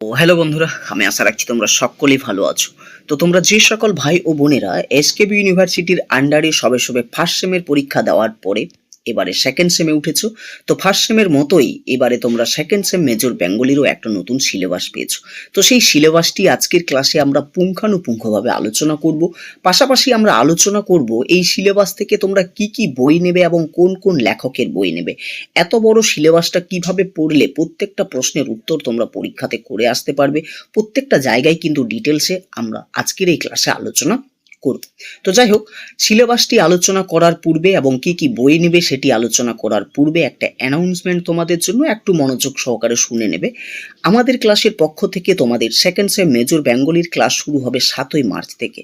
ও hello বন্ধুরা, আমি আশা রাখছি তোমরা সকলেই ভালো আছো। তো তোমরা যে সকল ভাই ও বোনেরা এসকেবি ইউনিভার্সিটির আন্ডারে সবে সবে ফার্স্ট সেমের পরীক্ষা দেওয়ার পরে এবারে সেকেন্ড সেমে উঠেছো। তো ফার্স্ট সেমের মতোই এবারে তোমরা সেকেন্ড সেম মেজর বেঙ্গলিরও একটা নতুন সিলেবাস পেয়েছ। তো সেই সিলেবাসটি আজকের ক্লাসে আমরা পুঙ্খানুপুঙ্খভাবে আলোচনা করব। পাশাপাশি আমরা আলোচনা করব এই সিলেবাস থেকে তোমরা কি কি বই নেবে এবং কোন কোন লেখকের বই নেবে। এত বড় সিলেবাসটা কীভাবে পড়লে প্রত্যেকটা প্রশ্নের উত্তর তোমরা পরীক্ষাতে করে আসতে পারবে। প্রত্যেকটা জায়গায় কিন্তু ডিটেলসে আমরা আজকের এই ক্লাসে আলোচনা করব। তো যাই হোক, সিলেবাসটি আলোচনা করার পূর্বে এবং কি কি বই নেবে সেটি আলোচনা করার পূর্বে একটা অ্যানাউন্সমেন্ট তোমাদের জন্য একটু মনোযোগ সহকারে শুনে নেবে। আমাদের ক্লাসের পক্ষ থেকে তোমাদের সেকেন্ড সেম মেজর বেঙ্গলির ক্লাস শুরু হবে সাতই মার্চ থেকে।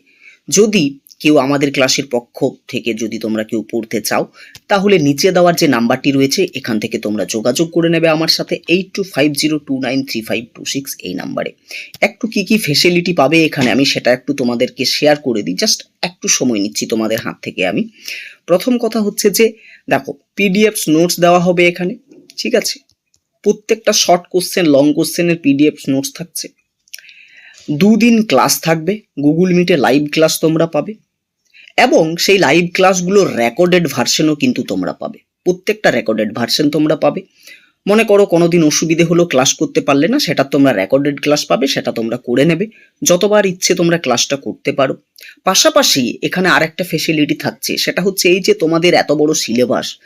যদি কেউ আমাদের ক্লাসের পক্ষ থেকে যদি তোমরা কেউ পড়তে চাও, তাহলে নিচে দেওয়ার যে নাম্বারটি রয়েছে, এখান থেকে তোমরা যোগাযোগ করে নেবে আমার সাথে eight two five zero two nine three five two six এই নাম্বারে। একটু কি কি ফেসিলিটি পাবে এখানে আমি সেটা একটু তোমাদেরকে শেয়ার করে দিই জাস্ট একটু সময় নিচ্ছি তোমাদের হাত থেকে আমি। প্রথম কথা হচ্ছে যে, দেখো পিডিএফস নোটস দেওয়া হবে এখানে, ঠিক আছে? প্রত্যেকটা শর্ট কোশ্চেন লং কোশ্চেনের পিডিএফ নোটস থাকছে। দুদিন ক্লাস থাকবে গুগল মিটে লাইভ ক্লাস তোমরা পাবে। এবং সেই লাইভ ক্লাসগুলোর রেকর্ডেড ভার্সনও কিন্তু তোমরা পাবে। প্রত্যেকটা রেকর্ডেড ভার্সন তোমরা পাবে। মনে করো কোনোদিন অসুবিধে হলো ক্লাস করতে পারলে না, সেটা তোমরা রেকর্ডেড ক্লাস পাবে, সেটা তোমরা করে নেবে। যতবার ইচ্ছে তোমরা ক্লাসটা করতে পারো। পাশাপাশি এখানে আরেকটা ফেসিলিটি থাকছে, সেটা হচ্ছে এই যে তোমাদের এত বড় সিলেবাস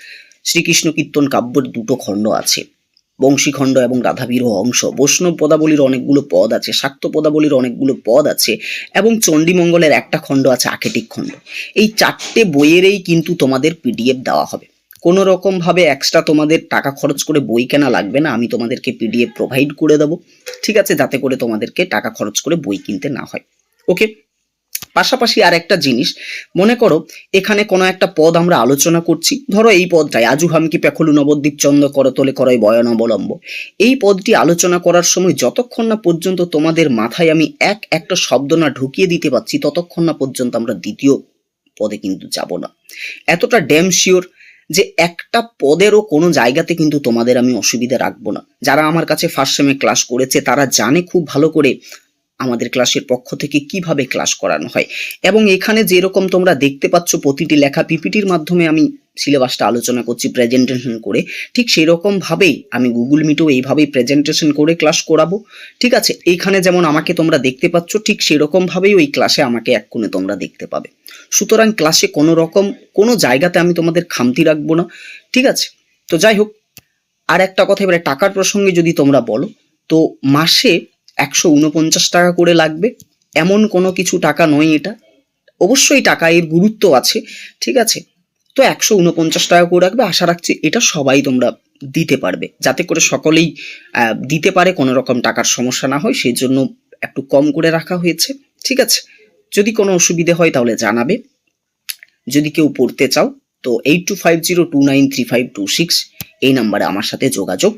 শ্রীকৃষ্ণ কীর্তন কাব্যের দুটো খণ্ড আছে। বংশীখণ্ড এবং রাধাবিরহ অংশ। বৈষ্ণব পদাবলীর অনেকগুলো পদ আছে, শাক্ত পদাবলীর অনেকগুলো পদ আছে এবং চণ্ডীমঙ্গলের একটা খণ্ড আছে আকেটিক খণ্ড। এই চারটে বইয়েরই কিন্তু তোমাদের পিডিএফ দেওয়া হবে। কোনো রকমভাবে এক্সট্রা তোমাদের টাকা খরচ করে বই কেনা লাগবে না, আমি তোমাদেরকে পিডিএফ প্রোভাইড করে দেবো। ঠিক আছে, যাতে করে তোমাদেরকে টাকা খরচ করে বই কিনতে না হয়। ওকে পাশাপাশি আর একটা জিনিস, মনে করো এখানে কোনো একটা পদ আমরা আলোচনা করছি, ধরো এই পদটাই আজু হামকি পেখলু নবদ্বীপ চন্দ্র করতলে করয় বয়ন অবলম্ব এই পদটি আলোচনা করার সময় যতক্ষণ না পর্যন্ত তোমাদের মাথায় আমি এক একটা শব্দ না ঢুকিয়ে দিতে পারছি, ততক্ষণ না পর্যন্ত আমরা দ্বিতীয় পদে কিন্তু যাব না। এতটা ড্যাম শিওর যে একটা পদেরও কোনো জায়গাতে কিন্তু তোমাদের আমি অসুবিধা রাখব না। যারা আমার কাছে ফার্স্ট সেমে ক্লাস করেছে, তারা জানে খুব ভালো করে আমাদের ক্লাসের পক্ষ থেকে কীভাবে ক্লাস করানো হয়। এবং এখানে যেরকম তোমরা দেখতে পাচ্ছ প্রতিটি লেখা পিপিটির মাধ্যমে আমি সিলেবাসটা আলোচনা করছি প্রেজেন্টেশন করে, ঠিক সেই রকম ভাবেই আমি গুগল মিটেও এইভাবেই প্রেজেন্টেশন করে ক্লাস করাবো, ঠিক আছে? এইখানে যেমন আমাকে তোমরা দেখতে পাচ্ছ, ঠিক সেরকম ভাবেই ওই ক্লাসে আমাকে এক কোণে তোমরা দেখতে পাবে। সুতরাং ক্লাসে কোনো রকম, কোনো জায়গাতে আমি তোমাদের খামতি রাখব না, ঠিক আছে? তো যাই হোক আর একটা কথা, এবারে টাকার প্রসঙ্গে যদি তোমরা বলো, তো মাসে একশো উনপঞ্চাশ টাকা করে লাগবে। এমন কোনো কিছু টাকা নয় এটা। অবশ্যই টাকা এর গুরুত্ব আছে, ঠিক আছে? তো একশো উনপঞ্চাশ টাকা করে রাখবে। আশা রাখছি এটা সবাই তোমরা দিতে পারবে। যাতে করে সকলেই দিতে পারে কোনো রকম টাকার সমস্যা না হয়। সেই জন্য একটু কম করে রাখা হয়েছে, ঠিক আছে? যদি কোনো অসুবিধে হয় তাহলে জানাবে। যদি কেউ পড়তে চাও, তো eight two five zero two nine three five two six এই নাম্বারে আমার সাথে যোগাযোগ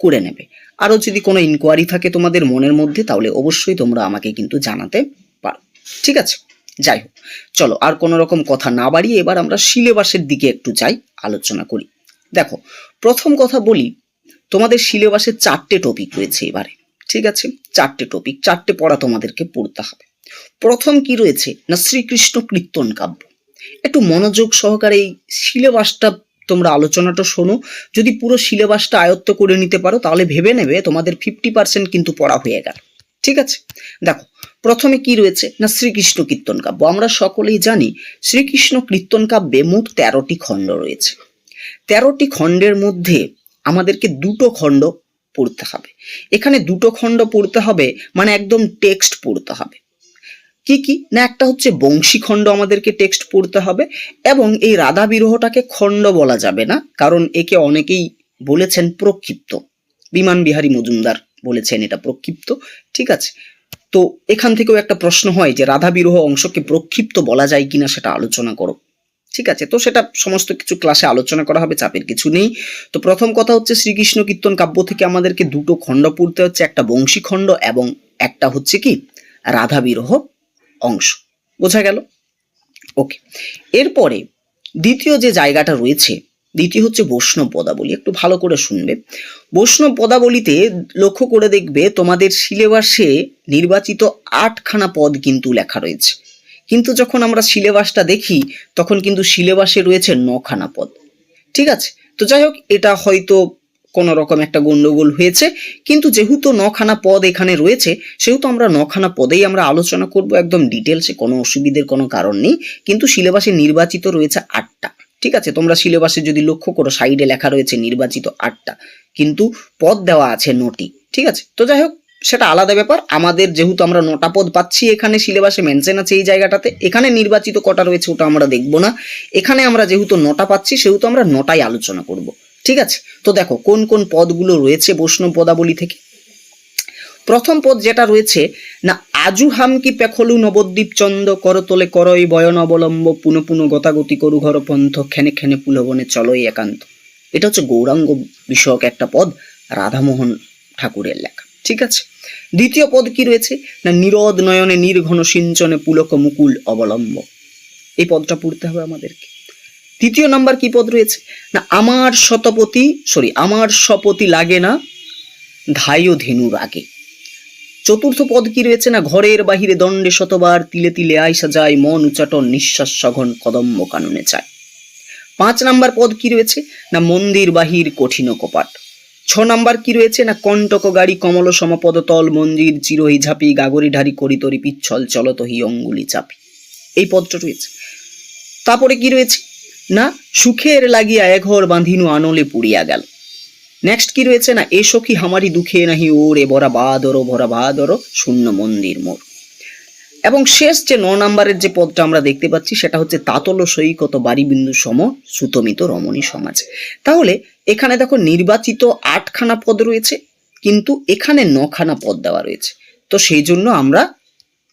করে নেবে। আরও যদি কোনো ইনকোয়ারি থাকে তোমাদের মনের মধ্যে, তাহলে অবশ্যই তোমরা আমাকে কিন্তু জানাতে পারো। ঠিক আছে? যাই হোক, চলো আর কোনো রকম কথা না বাড়িয়ে এবার আমরা সিলেবাসের দিকে একটু যাই, আলোচনা করি। দেখো, প্রথম কথা বলি, তোমাদের সিলেবাসে চারটে টপিক রয়েছে এবারে। ঠিক আছে? চারটে টপিক চারটে পড়া তোমাদেরকে পড়তে হবে। প্রথম কি রয়েছে? না শ্রীকৃষ্ণ কীর্তন কাব্য। একটু মনোযোগ সহকারে এই সিলেবাসটা তোমরা আলোচনাটা শোনো। যদি পুরো সিলেবাসটা আয়ত্ত করে নিতে পারো, তাহলে ভেবে নেবে তোমাদের ফিফটি পার্সেন্ট কিন্তু পড়া হয়ে গেল। ঠিক আছে? দেখো, প্রথমে কি রয়েছে? না, শ্রীকৃষ্ণ কীর্তন কাব্য। আমরা সকলেই জানি, শ্রীকৃষ্ণ কীর্তন কাব্যে মোট তেরোটি খণ্ড রয়েছে। তেরোটি খণ্ডের মধ্যে আমাদেরকে দুটো খণ্ড পড়তে হবে। এখানে দুটো খণ্ড পড়তে হবে মানে একদম টেক্সট পড়তে হবে। কি কি? না, একটা হচ্ছে বংশী খণ্ড আমাদেরকে টেক্সট পড়তে হবে এবং এই রাধা বিরহটাকে খণ্ড বলা যাবে না, কারণ একে অনেকেই বলেছেন প্রক্ষিপ্ত। বিমান বিহারী মজুমদার বলেছেন এটা প্রক্ষিপ্ত, ঠিক আছে? তো এখান থেকেও একটা প্রশ্ন হয় যে রাধা বিরহ অংশকে প্রক্ষিপ্ত বলা যায় কিনা সেটা আলোচনা করো, ঠিক আছে? তো সেটা সমস্ত কিছু ক্লাসে আলোচনা করা হবে, চাপের কিছু নেই। তো প্রথম কথা হচ্ছে শ্রীকৃষ্ণ কীর্তন কাব্য থেকে আমাদেরকে দুটো খণ্ড পড়তে হচ্ছে, একটা বংশী খণ্ড এবং একটা হচ্ছে কি? রাধা বিরহ অংশ। বোঝা গেল? ওকে। এরপরে দ্বিতীয় যে জায়গাটা রয়েছে, দ্বিতীয় হচ্ছে বৈষ্ণব পদাবলী। একটু ভালো করে শুনবে। বৈষ্ণব পদাবলীতে লক্ষ্য করে দেখবে তোমাদের সিলেবাসে নির্বাচিত আটখানা পদ কিন্তু লেখা রয়েছে। কিন্তু যখন আমরা সিলেবাসটা দেখি, তখন কিন্তু সিলেবাসে রয়েছে নখানা পদ। ঠিক আছে? তো যাই হোক, এটা হয়তো কোনো রকম একটা গন্ডগোল হয়েছে। কিন্তু যেহেতু নখানা পদ এখানে রয়েছে, সেহেতু আমরা নখানা পদেই আমরা আলোচনা করব একদম ডিটেলসে কোনো অসুবিধের কোনো কারণ নেই। কিন্তু সিলেবাসে নির্বাচিত রয়েছে আটটা, ঠিক আছে? তোমরা সিলেবাসে যদি লক্ষ্য করো, সাইডে লেখা রয়েছে নির্বাচিত আটটা। কিন্তু পদ দেওয়া আছে নটি, ঠিক আছে? তো যাই হোক, সেটা আলাদা ব্যাপার। আমাদের যেহেতু আমরা নটা পদ পাচ্ছি এখানে সিলেবাসে মেনশন আছে এই জায়গাটাতে। এখানে নির্বাচিত কটা রয়েছে ওটা আমরা দেখব না। এখানে আমরা যেহেতু নটা পাচ্ছি, সেহেতু আমরা নটাই আলোচনা করব। ঠিক আছে? তো দেখো, কোন কোন পদগুলো রয়েছে বৈষ্ণব পদাবলী থেকে? প্রথম পদ যেটা রয়েছে, না, আজু হামকি পেখলু নবদ্বীপ চন্দ করতলে করই বয়ন অবলম্ব পুন পুন গতাগতি করু ঘর পন্থ খেনে খেনে পুলবনে চলই একান্ত। এটা হচ্ছে গৌরাঙ্গ বিষয়ক একটা পদ, রাধামোহন ঠাকুরের লেখা, ঠিক আছে? দ্বিতীয় পদ কি রয়েছে? না, নিরদ নয়নে নির্ঘন সিঞ্চনে পুলক মুকুল অবলম্ব। এই পদটা পড়তে হবে আমাদেরকে। তৃতীয় নাম্বার কি পদ রয়েছে? না, আমার শতপতি সরি আমার শপতি লাগে না ধায় ধেনুর আগে চতুর্থ পদ কি রয়েছে? না, ঘরের বাহিরে দণ্ডে শতবার তিলে তিলে আইসা যায়, মন উচাটন নিঃশ্বাস সঘন কদম্ব কাননে চায়। পাঁচ নাম্বার পদ কি রয়েছে? না, মন্দির বাহির কঠিন কপাট। ছ নাম্বার কি রয়েছে? না, কণ্টক গাড়ি কমল সমপদ তল মঞ্জির চিরহি ঝাপি, গাগরি ঢারি করিতরি পিচ্ছল চলতহি অঙ্গুলি চাপি। এই পদটা রয়েছে। তারপরে কি রয়েছে? না, সুখের লাগিয়া এঘর বাঁধিনু আনলে পুড়িয়া গেল। নেক্সট কি রয়েছে না এ সখী হামারি দুঃখে নাহি ওরে ভরা বাদর ভরা বাদর, শূন্য মন্দির মোর। এবং শেষ যে ন নাম্বারের যে পদটা আমরা দেখতে পাচ্ছি, সেটা হচ্ছে তাতল সৈকত বাড়িবিন্দু সম, সুতমিত রমণী সমাজ। তাহলে এখানে দেখো নির্বাচিত আটখানা পদ রয়েছে, কিন্তু এখানে নখানা পদ দেওয়া রয়েছে। তো সেই জন্য আমরা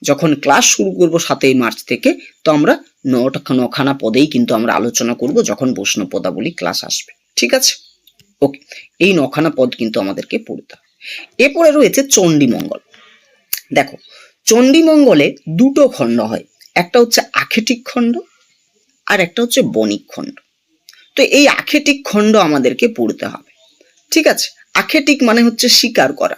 যখন ক্লাস শুরু করব সাতই মার্চ থেকে, তো আমরা নখানা পদেই কিন্তু আমরা আলোচনা করব যখন বৈষ্ণব পদাবলী ক্লাস আসবে। ঠিক আছে? ওকে এই নখানা পদ কিন্তু আমাদেরকে পড়তে হবে। এরপরে রয়েছে চণ্ডীমঙ্গল। দেখো, চণ্ডীমঙ্গলে দুটো খণ্ড হয়। একটা হচ্ছে আখেটিক খণ্ড আর একটা হচ্ছে বণিক খণ্ড। তো এই আখেটিক খণ্ড আমাদেরকে পড়তে হবে। ঠিক আছে? আখেটিক মানে হচ্ছে স্বীকার করা।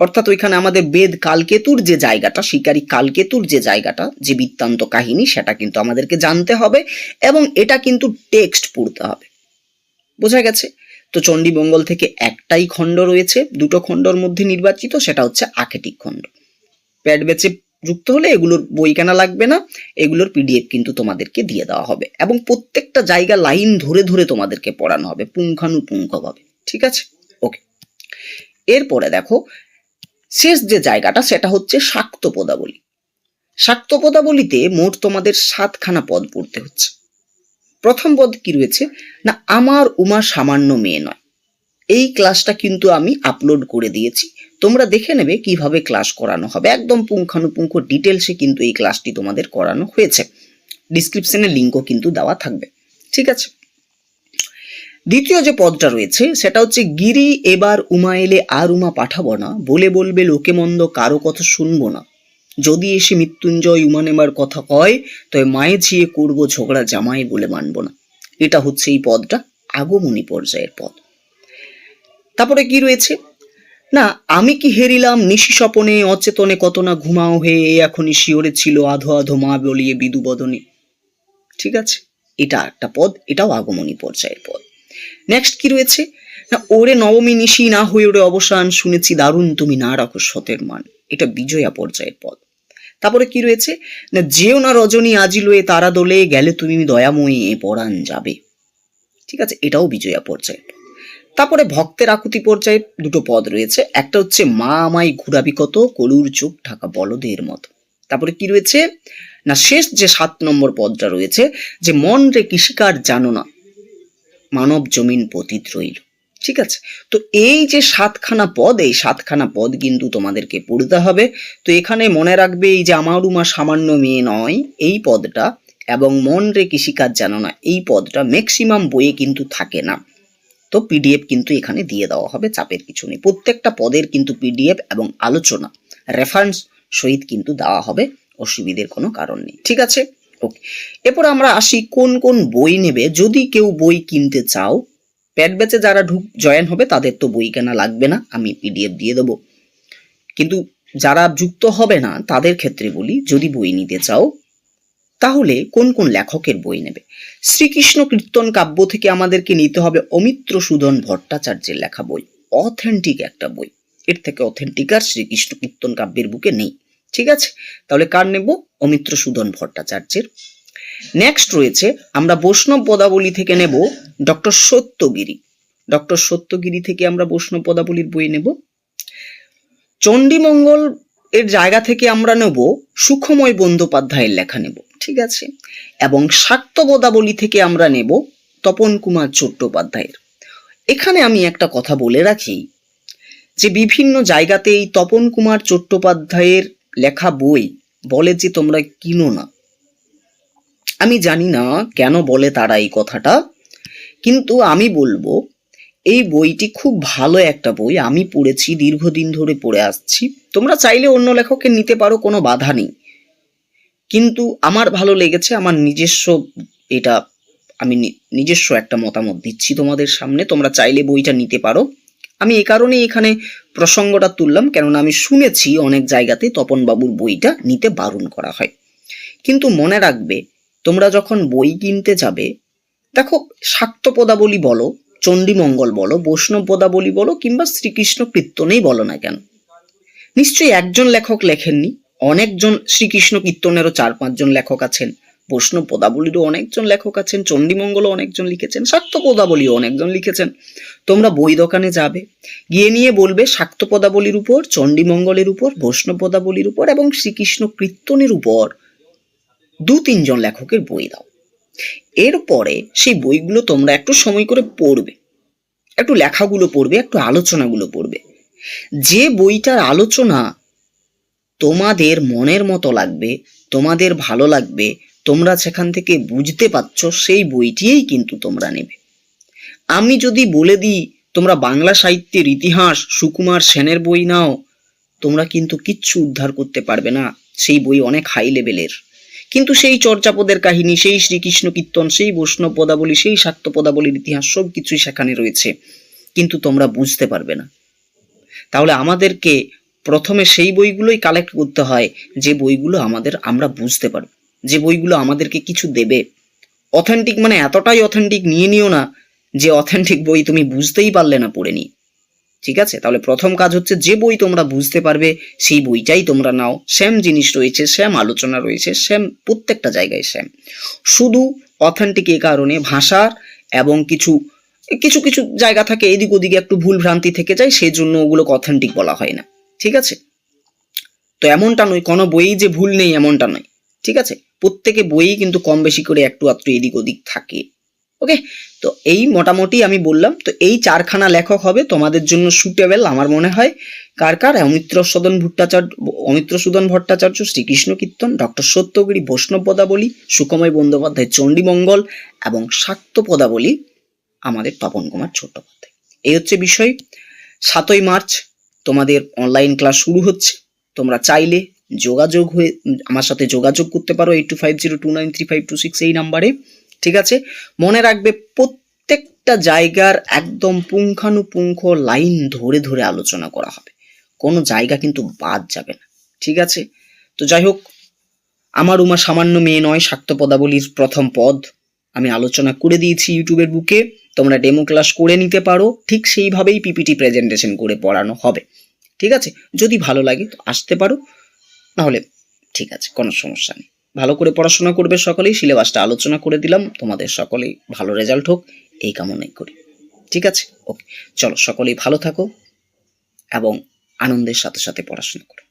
অর্থাৎ ওইখানে আমাদের বেদ কালকেতুর যে জায়গাটা, শিকারী কালকেতুর যে জায়গাটা, যে বৃত্তান্ত কাহিনী, সেটা কিন্তু আমাদেরকে জানতে হবে এবং এটা কিন্তু টেক্সট পড়তে হবে। বোঝা গেছে? তো চণ্ডীমঙ্গল থেকে একটাই খণ্ড রয়েছে, দুটো খণ্ডর মধ্যে নির্বাচিত, সেটা হচ্ছে আখেটিক খণ্ড। প্যাড বেচে যুক্ত হলে এগুলোর বই কেনা লাগবে না, এগুলোর পিডিএফ কিন্তু তোমাদেরকে দিয়ে দেওয়া হবে এবং প্রত্যেকটা জায়গা লাইন ধরে ধরে তোমাদেরকে পড়ানো হবে, পুঙ্খানুপুঙ্খভাবে। ঠিক আছে? ওকে। এরপরে দেখো শেষ যে জায়গাটা সেটা হচ্ছে শাক্ত পদাবলী শাক্ত পদাবলীতে মোট তোমাদের সাতখানা পদ পড়তে হচ্ছে। প্রথম পদ কি রয়েছে? না, আমার উমা সামান্য মেয়ে নয়। এই ক্লাসটা কিন্তু আমি আপলোড করে দিয়েছি। তোমরা দেখে নেবে কীভাবে ক্লাস করানো হবে। একদম পুঙ্খানুপুঙ্খ ডিটেলসে কিন্তু এই ক্লাসটি তোমাদের করানো হয়েছে। ডিসক্রিপশনে লিঙ্কও কিন্তু দেওয়া থাকবে। ঠিক আছে? দ্বিতীয় যে পদটা রয়েছে, সেটা হচ্ছে গিরি এবার উমা এলে আর উমা পাঠাবো না, বলে বলবে লোকে মন্দ কারও কথা শুনব না। যদি এসে মৃত্যুঞ্জয় উমা নেবার কথা কয়, তবে মায়ে ঝিয়ে করব ঝগড়া জামাই বলে মানবো না। এটা হচ্ছে এই পদটা, আগমনী পর্যায়ের পদ। তারপরে কি রয়েছে? না, আমি কি হেরিলাম নিশি স্বপনে, অচেতনে কত না ঘুমাও হয়ে এখনই শিওরে ছিল আধো আধো মা বলিয়ে বিদু বদনে। ঠিক আছে, এটা একটা পদ, এটাও আগমনী পর্যায়ের পদ। নেক্সট কি রয়েছে? না, ওরে নবমী নিশি, না হয়ে ওরে অবসান শুনেছি দারুণ তুমি না রাখো সতের মান। এটা বিজয়া পর্যায়ের পদ। তারপরে কি রয়েছে? না, যেও না রজনী আজিলোয়ে তারা দোলে, গেলে তুমি দয়াময়ী, এ পরাণ যাবে। ঠিক আছে, এটাও বিজয়া পর্যায়ের তারপরে ভক্তের আকুতি পর্যায়ে দুটো পদ রয়েছে। একটা হচ্ছে, মা আমায় ঘুরাবি কত, কলুর চোখ ঢাকা বলদের মতো। তারপরে কি রয়েছে? না, শেষ যে সাত নম্বর পদটা রয়েছে, যে মন রে কৃষিকার জানো না মানব জমিন পতিত রইল। ঠিক আছে? তো এই যে সাতখানা পদ, এই সাতখানা পদ কিন্তু তোমাদেরকে পড়তে হবে। তো এখানে মনে রাখবে এই যে আমার উমা সামান্য মেয়ে নয়, এই পদটা এবং মন রে কৃষিকাজ জানো না, এই পদটা ম্যাক্সিমাম বইয়ে কিন্তু থাকে না। তো পিডিএফ কিন্তু এখানে দিয়ে দেওয়া হবে, চাপের কিছু নেই। প্রত্যেকটা পদের কিন্তু পিডিএফ এবং আলোচনা রেফারেন্স সহিত কিন্তু দেওয়া হবে, অসুবিধের কোনো কারণ নেই। ঠিক আছে? ওকে এরপর আমরা আসি কোন কোন বই নেবে। যদি কেউ বই কিনতে চাও প্যাড ব্যাচে যারা ঢুক, জয়েন হবে, তাদের তো বই কেনা লাগবে না, আমি পিডিএফ দিয়ে দেবো। কিন্তু যারা যুক্ত হবে না, তাদের ক্ষেত্রে বলি, যদি বই নিতে চাও, তাহলে কোন কোন লেখকের বই নেবে? শ্রীকৃষ্ণ কীর্তন কাব্য থেকে আমাদেরকে নিতে হবে অমিত্র সুধন ভট্টাচার্যের লেখা বই। অথেন্টিক একটা বই। এর থেকে অথেন্টিক আর শ্রীকৃষ্ণ কীর্তন কাব্যের বুকে নেই। ঠিক আছে? তাহলে কার নেব? অমিত্র সুধন ভট্টাচার্যের। নেক্সট রয়েছে, আমরা বৈষ্ণব পদাবলী থেকে নেব ডক্টর সত্যগিরি। ডক্টর সত্যগিরি থেকে আমরা বৈষ্ণব পদাবলীর বই নেব। চণ্ডীমঙ্গল এর জায়গা থেকে আমরা নেব সুখময় বন্দ্যোপাধ্যায়ের লেখা নেব, ঠিক আছে? এবং শাক্তপদাবলী থেকে আমরা নেব তপন কুমার চট্টোপাধ্যায়ের। এখানে আমি একটা কথা বলে রাখি যে বিভিন্ন জায়গাতে এই তপন কুমার চট্টোপাধ্যায়ের লেখা বই, বলে যে তোমরা কিনো না। আমি জানি না কেন বলে তারা এই কথাটা, কিন্তু আমি বলব, এই বইটি খুব ভালো একটা বই, আমি পড়েছি, দীর্ঘদিন ধরে পড়ে আসছি। তোমরা চাইলে অন্য লেখকের নিতে পারো, কোনো বাধা নেই। কিন্তু আমার ভালো লেগেছে, আমার নিজস্ব এটা, আমি নিজস্ব একটা মতামত দিচ্ছি তোমাদের সামনে। তোমরা চাইলে বইটা নিতে পারো। আমি এ কারণেই এখানে প্রসঙ্গটা তুললাম, কেননা আমি শুনেছি অনেক জায়গাতে তপনবাবুর বইটা নিতে বারণ করা হয়। কিন্তু মনে রাখবে, তোমরা যখন বই কিনতে যাবে, দেখো শাক্ত পদাবলী বলো, চণ্ডীমঙ্গল বলো বৈষ্ণব পদাবলী বলো, কিংবা শ্রীকৃষ্ণ কীর্তনেই বলো না কেন? নিশ্চয়ই একজন লেখক লেখেননি, অনেকজন শ্রীকৃষ্ণ কীর্তনেরও চার পাঁচজন লেখক আছেন। বৈষ্ণব পদাবলীরও অনেকজন লেখক আছেন, চণ্ডীমঙ্গলও অনেকজন লিখেছেন, শাক্ত পদাবলীও অনেকজন লিখেছেন। তোমরা বই দোকানে যাবে, গিয়ে নিয়ে বলবে শাক্ত পদাবলীর উপর, চণ্ডীমঙ্গলের উপর বৈষ্ণব পদাবলীর উপর এবং শ্রীকৃষ্ণ কীর্তনের উপর দু তিনজন লেখকের বই দাও। এরপরে সেই বইগুলো তোমরা একটু সময় করে পড়বে, একটু লেখাগুলো পড়বে, একটু আলোচনাগুলো পড়বে। যে বইটার আলোচনা তোমাদের মনের মতো লাগবে, তোমাদের ভালো লাগবে তোমরা সেখান থেকে বুঝতে পারছ, সেই বইটিই কিন্তু তোমরা নেবে। আমি যদি বলে দিই, তোমরা বাংলা সাহিত্যের ইতিহাস, সুকুমার সেনের বই নাও, তোমরা কিন্তু কিচ্ছু উদ্ধার করতে পারবে না। সেই বই অনেক হাই লেভেলের কিন্তু সেই চর্যাপদের কাহিনী, সেই শ্রীকৃষ্ণ কীর্তন, সেই বৈষ্ণব পদাবলী, সেই শাক্ত পদাবলীর ইতিহাস, সব কিছুই সেখানে রয়েছে। কিন্তু তোমরা বুঝতে পারবে না। তাহলে আমাদেরকে প্রথমে সেই বইগুলোই কালেক্ট করতে হয়, যে বইগুলো আমাদের আমরা বুঝতে পারব। যে বইগুলো আমাদেরকে কিছু দেবে। অথেন্টিক মানে এতটাই অথেন্টিক নিয়ে নিও না যে অথেন্টিক বই তুমি বুঝতেই পারলে না পড়ে নিয়ে ঠিক আছে? তাহলে প্রথম কাজ হচ্ছে যে বই তোমরা বুঝতে পারবে, সেই বইটাই তোমরা নাও। সেম জিনিস রয়েছে সেম আলোচনা রয়েছে সেম প্রত্যেকটা জায়গায় সেম শুধু অথেন্টিক এ কারণে ভাষার এবং কিছু কিছু কিছু জায়গা থাকে, এদিক ওদিকে একটু ভুল ভ্রান্তি থেকে যায় সেই জন্য ওগুলোকে অথেন্টিক বলা হয় না। ঠিক আছে? তো এমনটা নয়, কোনো বইই যে ভুল নেই এমনটা নয়। ঠিক আছে? প্রত্যেকে বইই কিন্তু কম বেশি করে একটু আধটু এদিক ওদিক থাকে। ওকে? তো এই মোটামুটি আমি বললাম, তো এই চারখানা লেখক হবে, তোমাদের জন্য সুটেবল আমার মনে হয়। কার কার? অমিত্র সদন ভট্টাচার্য অমিত্র সুদন ভট্টাচার্য, শ্রীকৃষ্ণ কীর্তন, ডক্টর সত্যগিরি, বৈষ্ণব পদাবলী, সুকময় বন্দ্যোপাধ্যায় চণ্ডীমঙ্গল এবং শাক্ত পদাবলী আমাদের তপন কুমার চট্টোপাধ্যায়। এই হচ্ছে বিষয়। সাতই মার্চ, তোমাদের অনলাইন ক্লাস শুরু হচ্ছে। তোমরা চাইলে যোগাযোগ হয়ে, আমার সাথে যোগাযোগ করতে পারো eight two five zero two nine three five two six এই নাম্বারে, ঠিক আছে? মনে রাখবে প্রত্যেকটা জায়গার একদম পুঙ্খানুপুঙ্খ লাইন ধরে ধরে আলোচনা করা হবে। কোনো জায়গা কিন্তু বাদ যাবে না, ঠিক আছে? তো যাই হোক, আমার উমা সামান্য মেয়ে নয়, শাক্ত পদাবলীর প্রথম পদ। আমি আলোচনা করে দিয়েছি ইউটিউবের বুকে, তোমরা ডেমো ক্লাস করে নিতে পারো, ঠিক সেইভাবেই পিপিটি প্রেজেন্টেশন করে পড়ানো হবে, ঠিক আছে? যদি ভালো লাগে তো আসতে পারো। নাহলে ঠিক আছে, কোনো সমস্যা নেই। ভালো করে পড়াশোনা করবে সকলেই, সিলেবাসটা আলোচনা করে দিলাম, তোমাদের সকলেই ভালো রেজাল্ট হোক, এই কামনাই করি। ঠিক আছে? ওকে চলো, সকলেই ভালো থাকো এবং আনন্দের সাথে সাথে পড়াশোনা করো।